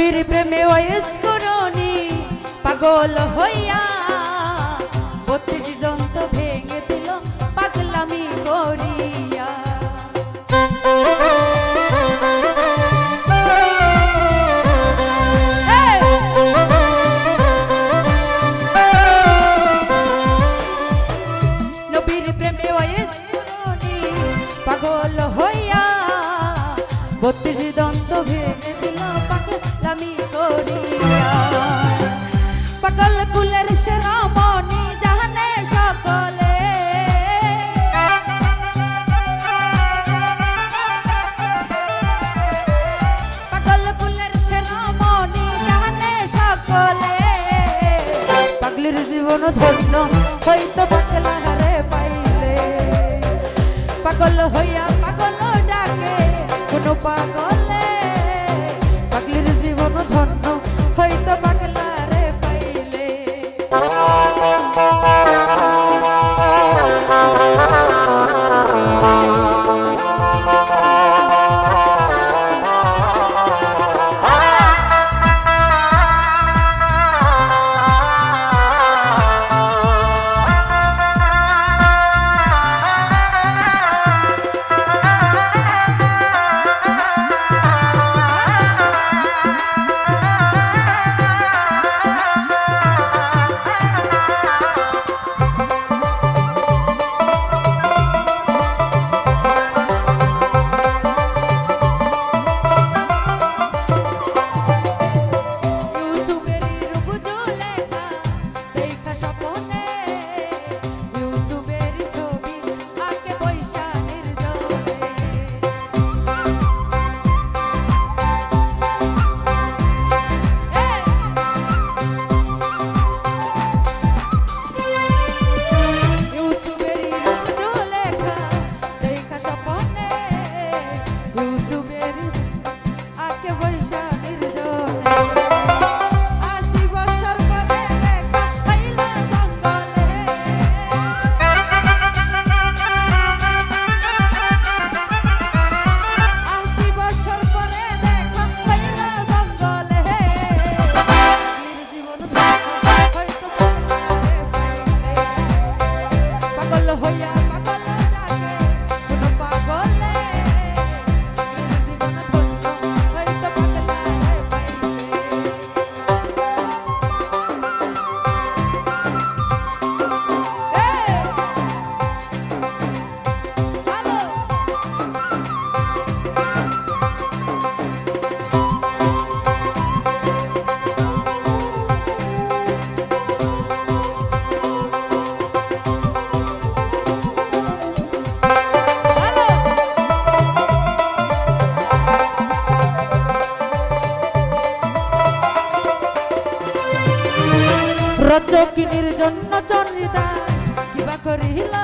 নবীর প্রেমে ওয়েস্করণী পাগল হইয়া বত্রিশ দন্ত ভেঙে দিল, পাগলামি করিয়া। পাগল হইয়া বত্রিশ দন্ত ভেঙে দিল, পাগল পৃথিবীর জীবন ধন্য হয়তো পাগলা হারে পাইলে। পাগল হইয়া পাগল ডাকে কোনো পাগল রচকিনীর জন্য চন্দ্রিদাস কিবা করিল।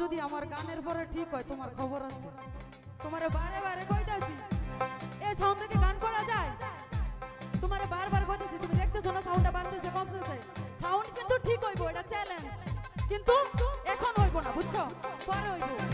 যদি আমার গানের পরে ঠিক হয়, তোমার খবর আছে। তোমারে বারে বারে কইতাছি এই সাউন্ড থেকে গান করা যায়? তোমারে বারবার কইতাছি, তুমি দেখতেছো না সাউন্ডটা বাড়তেছে, কমতেছে। সাউন্ড কিন্তু ঠিক হইবো, এটা চ্যালেঞ্জ কিন্তু এখন হইবো না, বুঝছ? পরে হইবো।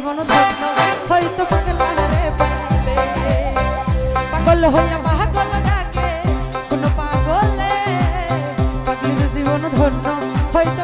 জীবন ধন্য, হয়তো পাগলা রে পাগলে। পাগল হইয়া পাগল ডাকে, কোন পাগলে। পাগলির জীবন ধন্য, হয়তো